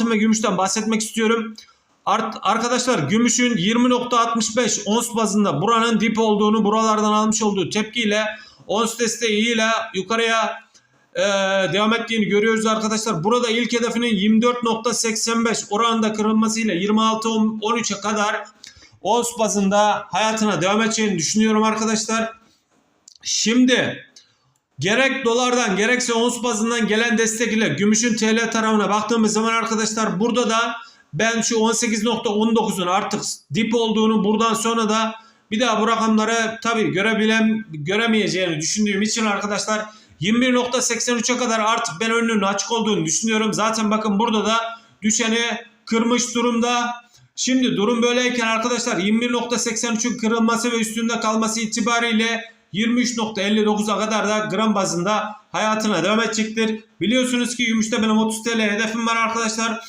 altın ve gümüşten bahsetmek istiyorum. Art, arkadaşlar gümüşün 20.65 ons bazında buranın dip olduğunu buralardan almış olduğu tepkiyle ons desteğiyle yukarıya e, devam ettiğini görüyoruz arkadaşlar. Burada ilk hedefinin 24.85 oranında kırılmasıyla 26.13'e kadar ons bazında hayatına devam edeceğini düşünüyorum arkadaşlar. Şimdi gerek dolardan gerekse ons bazından gelen destek ile gümüşün TL tarafına baktığımız zaman arkadaşlar burada da ben şu 18.19'un artık dip olduğunu buradan sonra da bir daha bu rakamları tabii görebilen göremeyeceğini düşündüğüm için arkadaşlar 21.83'e kadar artık ben önünün açık olduğunu düşünüyorum. Zaten bakın burada da düşeni kırmış durumda. Şimdi durum böyleyken arkadaşlar 21.83'ün kırılması ve üstünde kalması itibariyle 23.59'a kadar da gram bazında hayatına devam edecektir. Biliyorsunuz ki gümüşte benim 30 TL hedefim var arkadaşlar.